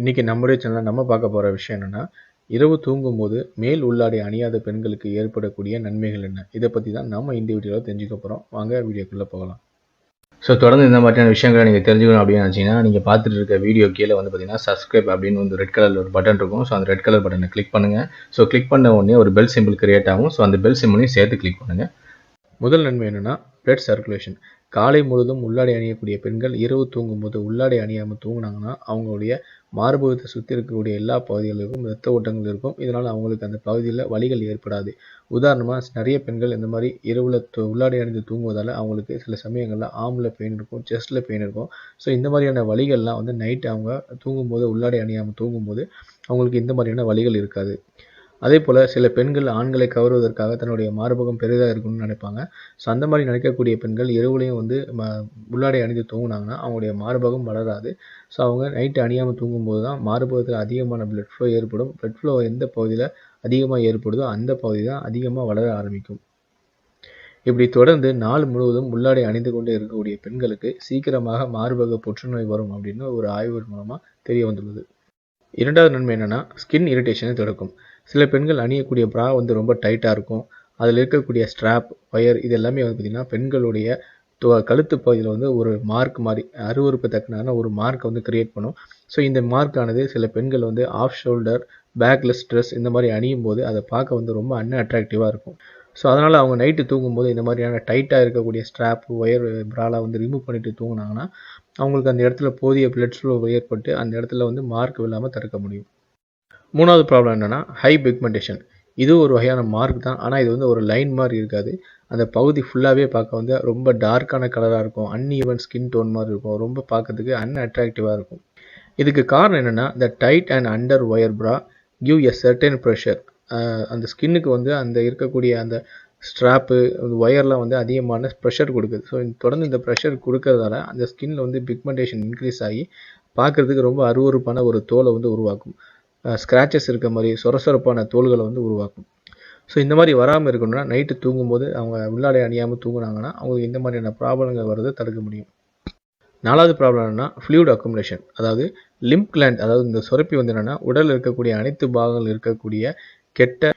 இன்றைக்கி நம்முடைய சேனலில் நம்ம பார்க்க போகிற விஷயம் என்னென்னா இரவு தூங்கும்போது மேல் உள்ளாடை அணியாத பெண்களுக்கு ஏற்படக்கூடிய நன்மைகள் என்ன? இதை பற்றி தான் நம்ம இந்த வீடியோவில் தெரிஞ்சுக்க போகிறோம் வாங்க வீடியோக்குள்ளே போகலாம். ஸோ தொடர்ந்து இந்த மாதிரியான விஷயங்களை நீங்கள் தெரிஞ்சுக்கணும் அப்படின்னு நினச்சிங்கன்னா நீங்கள் பார்த்துட்டு இருக்க வீடியோ கீழே வந்து பார்த்தீங்கன்னா சப்ஸ்கிரைப் அப்படின்னு வந்து ரெட் கலரில் ஒரு பட்டன் இருக்கும். ஸோ அந்த ரெட் கலர் பட்டனை கிளிக் பண்ணுங்கள் ஸோ கிளிக் பண்ண உடனே ஒரு பெல் சிம்பிள் கிரியேட் ஆகும். ஸோ அந்த பெல் சிம்பிளையும் சேர்த்து கிளிக் பண்ணுங்கள் முதல் நன்மை என்னென்னா பிளட் சர்க்குலேஷன் காலை முழுதும் உள்ளாடை அணியக்கூடிய பெண்கள் இரவு தூங்கும்போது உள்ளாடை அணியாமல் தூங்குனாங்கன்னா அவங்களுடைய மார்பகத்தை சுற்றி இருக்கக்கூடிய எல்லா பகுதிகளுக்கும் இரத்த ஓட்டங்கள் இருக்கும். இதனால் அவங்களுக்கு அந்த பகுதியில் வலிகள் ஏற்படாது. உதாரணமாக நிறைய பெண்கள் இந்த மாதிரி இரவில் உள்ளாடை அணிந்து தூங்குவதால் அவங்களுக்கு சில சமயங்களில் ஆமில் பெயின் இருக்கும் செஸ்ட்டில் பெயின் இருக்கும். ஸோ இந்த மாதிரியான வலிகள்லாம் வந்து நைட் அவங்க தூங்கும்போது உள்ளாடை அணியாமல் தூங்கும்போது அவங்களுக்கு இந்த மாதிரியான வலிகள் இருக்காது. அதே போல் சில பெண்கள் ஆண்களை கவருவதற்காக தன்னுடைய மார்பகம் பெரிதாக இருக்கணும்னு நினைப்பாங்க. ஸோ அந்த மாதிரி நினைக்கக்கூடிய பெண்கள் இரவுலையும் வந்து உள்ளாடை அணிந்து தூங்குனாங்கன்னா அவங்களுடைய மார்பகம் வளராது. ஸோ அவங்க நைட்டு அணியாமல் தூங்கும்போது தான் மார்பகத்தில் அதிகமான பிளட் ஃப்ளோ ஏற்படும். பிளட் ஃப்ளோ எந்த பகுதியில் அதிகமாக ஏற்படுதோ அந்த பகுதி தான் அதிகமாக வளர ஆரம்பிக்கும். இப்படி தொடர்ந்து நாள் முழுவதும் உள்ளாடை அணிந்து கொண்டே இருக்கக்கூடிய பெண்களுக்கு சீக்கிரமாக மார்பக புற்றுநோய் வரும் அப்படின்னு ஒரு ஆய்வு மூலமாக தெரிய வந்துள்ளது. இரண்டாவது நன்மை என்னென்னா ஸ்கின் இரிட்டேஷனை தடுக்கும். சில பெண்கள் அணியக்கூடிய ப்ரா வந்து ரொம்ப டைட்டாக இருக்கும். அதில் இருக்கக்கூடிய ஸ்ட்ராப் ஒயர் இது எல்லாமே வந்து பார்த்திங்கன்னா பெண்களுடைய கழுத்து பகுதியில் வந்து ஒரு மார்க் மாதிரி அருவறுப்பு தக்கனான ஒரு மார்க்கை வந்து கிரியேட் பண்ணும். ஸோ இந்த மார்க்கானது சில பெண்கள் வந்து ஆஃப் ஷோல்டர் பேக்லெஸ் ட்ரெஸ் இந்த மாதிரி அணியும் போது அதை பார்க்க வந்து ரொம்ப அன் அட்ராக்டிவாக இருக்கும். ஸோ அதனால் அவங்க நைட்டு தூங்கும்போது இந்த மாதிரியான டைட்டாக இருக்கக்கூடிய ஸ்ட்ராப் ஒயர் ப்ராலாக வந்து ரிமூவ் பண்ணிட்டு தூங்கினாங்கன்னா அவங்களுக்கு அந்த இடத்துல போதிய பிளட் ஃப்ளோ ஏற்பட்டு அந்த இடத்துல வந்து மார்க் இல்லாமல் தடுக்க முடியும். மூணாவது ப்ராப்ளம் என்னென்னா ஹை பிக்மெண்டேஷன் இது ஒரு வகையான மார்க் தான். ஆனால் இது வந்து ஒரு லைன் மாதிரி இருக்காது. அந்த பகுதி ஃபுல்லாகவே பார்க்க வந்து ரொம்ப டார்க்கான கலராக இருக்கும். அன்ஈவன் ஸ்கின் டோன் மாதிரி இருக்கும். ரொம்ப பார்க்கறதுக்கு அன் அட்ராக்டிவாக இருக்கும். இதுக்கு காரணம் என்னென்னா the tight and under wire bra give a certain pressure அந்த ஸ்கின்னுக்கு வந்து அந்த இருக்கக்கூடிய அந்த ஸ்ட்ராப்பு ஒயர்லாம் வந்து அதிகமான ப்ரெஷர் கொடுக்குது. ஸோ தொடர்ந்து இந்த ப்ரெஷர் கொடுக்கறதால அந்த ஸ்கின்னில் வந்து பிக்மெண்டேஷன் இன்க்ரீஸ் ஆகி பார்க்குறதுக்கு ரொம்ப அருவறுப்பான ஒரு தோலை வந்து உருவாக்கும். ஸ்க்ராச்சஸ் இருக்க மாதிரி சொரசொரப்பான தோள்களை வந்து உருவாக்கும். ஸோ இந்த மாதிரி வராமல் இருக்கணும்னா நைட்டு தூங்கும்போது அவங்க உள்ளாடை அணியாமல் தூங்குனாங்கன்னா அவங்களுக்கு இந்த மாதிரியான ப்ராப்ளங்கள் வர்றதை தடுக்க முடியும். நாலாவது ப்ராப்ளம் என்னன்னா ஃப்ளூட் அக்குமுலேஷன் அதாவது லிம்ப் கிளாண்ட் அதாவது இந்த சுரப்பி வந்து என்னென்னா உடலில் இருக்கக்கூடிய அனைத்து பாகங்கள் இருக்கக்கூடிய கெட்ட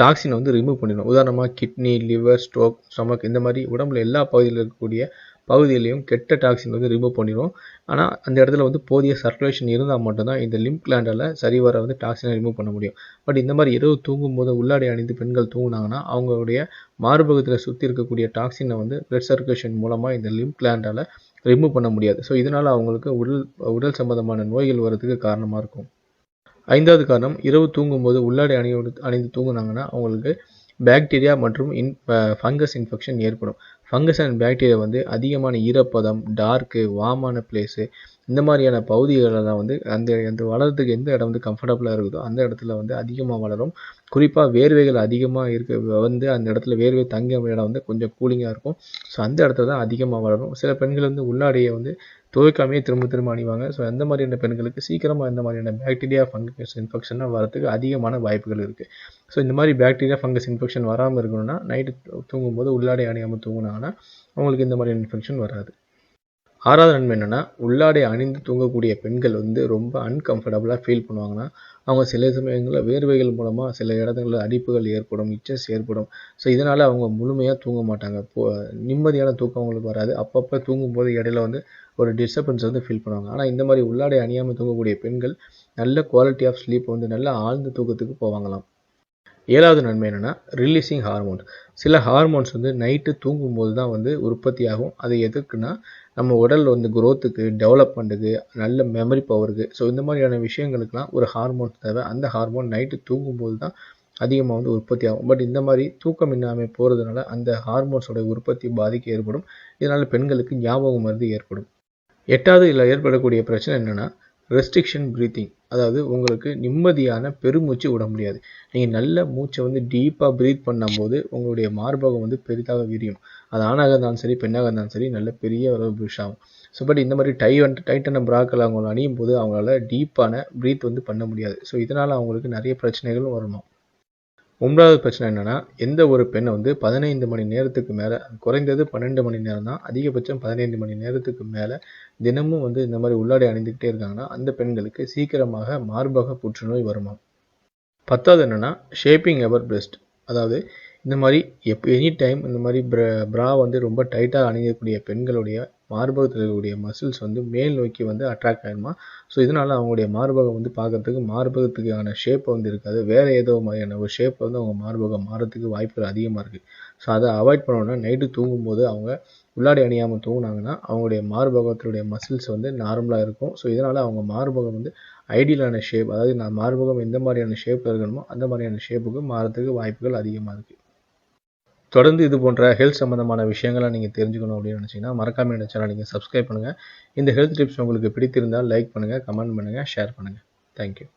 டாக்ஸினை வந்து ரிமூவ் பண்ணிடும். உதாரணமாக கிட்னி லிவர் ஸ்டோக் ஸ்டொமக் இந்த மாதிரி உடம்புல எல்லா பகுதியில் இருக்கக்கூடிய பகுதியிலையும் கெட்ட டாக்ஸின் வந்து ரிமூவ் பண்ணிடும் ஆனால் அந்த இடத்துல வந்து போதிய சர்க்குலேஷன் இருந்தால் மட்டும்தான் இந்த லிம்ப் கிளாண்டில் சரிவர வந்து டாக்ஸினை ரிமூவ் பண்ண முடியும். பட் இந்த மாதிரி இரவு தூங்கும்போது உள்ளாடை அணிந்து பெண்கள் தூங்கினாங்கன்னா அவங்களுடைய மார்பகத்தில் சுற்றி இருக்கக்கூடிய டாக்ஸினை வந்து பிளட் சர்க்குலேஷன் மூலமாக இந்த லிம்ப் கிளாண்டால் ரிமூவ் பண்ண முடியாது. ஸோ இதனால் அவங்களுக்கு உடல் உடல் சம்பந்தமான நோய்கள் வர்றதுக்கு காரணமாக இருக்கும். ஐந்தாவது காரணம் இரவு தூங்கும்போது உள்ளாடை அணியோடு அணிந்து தூங்குனாங்கன்னா அவங்களுக்கு பாக்டீரியா மற்றும் இன் ஃபங்கஸ் இன்ஃபெக்ஷன் ஏற்படும். ஃபங்கஸ் அண்ட் பேக்டீரியா வந்து அதிகமான ஈரப்பதம் டார்க்கு வாமான பிளேஸு இந்த மாதிரியான பகுதிகளில் தான் வந்து அந்த அந்த வளர்கிறதுக்கு எந்த இடம் வந்து கம்ஃபர்டபுளாக இருக்குதோ அந்த இடத்துல வந்து அதிகமாக வளரும். குறிப்பாக வேர்வைகள் அதிகமாக இருக்க வந்து அந்த இடத்துல வேர்வை தங்க இடம் வந்து கொஞ்சம் கூலிங்காக இருக்கும். ஸோ அந்த இடத்துல தான் அதிகமாக வளரும். சில பெண்கள் வந்து உள்ளாடையை வந்து துவைக்காமையே திரும்ப திரும்ப அணிவாங்க. ஸோ அந்த மாதிரியான பெண்களுக்கு சீக்கிரமாக இந்த மாதிரியான பாக்டீரியா ஃபங்கஸ் இன்ஃபெக்ஷனாக வரதுக்கு அதிகமான வாய்ப்புகள் இருக்குது ஸோ இந்த மாதிரி பாக்டீரியா ஃபங்கஸ் இன்ஃபெக்ஷன் வராமல் இருக்கணும்னா நைட்டு தூங்கும்போது உள்ளாடை அணியாமல் தூங்கினாங்கன்னா அவங்களுக்கு இந்த மாதிரியான இன்ஃபெக்ஷன் வராது. ஆறாவது நன்மை என்னென்னா உள்ளாடை அணிந்து தூங்கக்கூடிய பெண்கள் வந்து ரொம்ப அன்கம்ஃபர்டபுளாக ஃபீல் பண்ணுவாங்கன்னா அவங்க சில சமயங்களில் வேர்வைகள் மூலமாக சில இடங்களில் அடிப்புகள் ஏற்படும் இச்சஸ் ஏற்படும். ஸோ இதனால் அவங்க முழுமையாக தூங்க மாட்டாங்க. போ நிம்மதியான தூக்கம் அவங்களுக்கு வராது. அப்பப்போ தூங்கும்போது இடையில வந்து ஒரு டிஸ்டர்பன்ஸ் வந்து ஃபீல் பண்ணுவாங்க. ஆனால் இந்த மாதிரி உள்ளாடை அணியாமல் தூங்கக்கூடிய பெண்கள் நல்ல குவாலிட்டி ஆஃப் ஸ்லீப் வந்து நல்ல ஆழ்ந்த தூக்கத்துக்கு போவாங்களாம். ஏழாவது நன்மை என்னென்னா ரிலீஸிங் ஹார்மோன்ஸ் சில ஹார்மோன்ஸ் வந்து நைட்டு தூங்கும்போது தான் வந்து உற்பத்தி ஆகும் அது எதுக்குன்னா நம்ம உடல் வந்து குரோத்துக்கு டெவலப்மெண்ட்டுக்கு நல்ல மெமரி பவருக்கு ஸோ இந்த மாதிரியான விஷயங்களுக்கெல்லாம் ஒரு ஹார்மோன்ஸ் தேவை. அந்த ஹார்மோன் நைட்டு தூங்கும்போது தான் அதிகமாக வந்து உற்பத்தி ஆகும் பட் இந்த மாதிரி தூக்கம் இல்லாமல் போகிறதுனால அந்த ஹார்மோன்ஸோட உற்பத்தி பாதிக்க ஏற்படும். இதனால் பெண்களுக்கு ஞாபகம் மருந்து ஏற்படும். எட்டாவது இதில் ஏற்படக்கூடிய பிரச்சனை என்னென்னா ரெஸ்ட்ரிக்ஷன் ப்ரீத்திங் அதாவது உங்களுக்கு நிம்மதியான பெருமூச்சு விட முடியாது. நீங்கள் நல்ல மூச்சை வந்து டீப்பாக ப்ரீத் பண்ணும்போது உங்களுடைய மார்பகம் வந்து பெரிதாக விரியும். அது ஆணாக இருந்தாலும் சரி பெண்ணாக இருந்தாலும் சரி நல்ல பெரிய அளவு புஷ் ஆகும். ஸோ பட் இந்த மாதிரி டை டைட்டான ப்ராக்கள் அவங்க அணியும் போது அவங்களால டீப்பான ப்ரீத் வந்து பண்ண முடியாது. ஸோ இதனால் அவங்களுக்கு நிறைய பிரச்சனைகளும் வரணும். ஒன்பதாவது பிரச்சனை என்னன்னா எந்த ஒரு பெண்ணை வந்து பதினைந்து மணி நேரத்துக்கு மேலே குறைந்தது பன்னெண்டு மணி நேரம் தான் அதிகபட்சம் பதினைந்து மணி நேரத்துக்கு மேலே தினமும் வந்து இந்த மாதிரி உள்ளாடை அணிந்துக்கிட்டே இருக்காங்கன்னா அந்த பெண்களுக்கு சீக்கிரமாக மார்பக புற்றுநோய் வருமா? பத்தாவது என்னன்னா ஷேப்பிங் எவர் பெஸ்ட் அதாவது இந்த மாதிரி எப் எனி டைம் இந்த மாதிரி ப்ரா வந்து ரொம்ப டைட்டாக அணியக்கூடிய பெண்களுடைய மார்பகத்தில் இருக்கக்கூடிய மசில்ஸ் வந்து மேல் நோக்கி வந்து அட்ராக்ட் ஆகிடுமா ஸோ இதனால் அவங்களுடைய மார்பகம் வந்து பார்க்கறதுக்கு மார்பகத்துக்கான ஷேப் வந்து இருக்காது. வேறு ஏதோ மாதிரியான ஒரு ஷேப் வந்து அவங்க மார்பகம் மாறத்துக்கு வாய்ப்புகள் அதிகமாக இருக்குது ஸோ அதை அவாய்ட் பண்ணோன்னா நைட்டு தூங்கும்போது அவங்க உள்ளாடி அணியாமல் தூங்கினாங்கன்னா அவங்களுடைய மார்பகத்தினுடைய மசில்ஸ் வந்து நார்மலாக இருக்கும். ஸோ இதனால் அவங்க மார்பகம் வந்து ஐடியலான ஷேப் அதாவது நான் மார்பகம் எந்த மாதிரியான ஷேப்பில் இருக்கணுமோ அந்த மாதிரியான ஷேப்புக்கு மாறத்துக்கு வாய்ப்புகள் அதிகமாக இருக்குது தொடர்ந்து இது போன்ற ஹெல்த் சம்மந்தமான விஷயங்களை நீங்கள் தெரிஞ்சுக்கணும் அப்படின்னு நினச்சிங்கன்னா மறக்காம இந்த சேனல் நீங்கள் சப்ஸ்கிரைப் பண்ணுங்கள் இந்த ஹெல்த் டிப்ஸ் உங்களுக்கு பிடித்திருந்தால் லைக் பண்ணுங்கள் கமெண்ட் பண்ணுங்கள் ஷேர் பண்ணுங்கள் தேங்க்யூ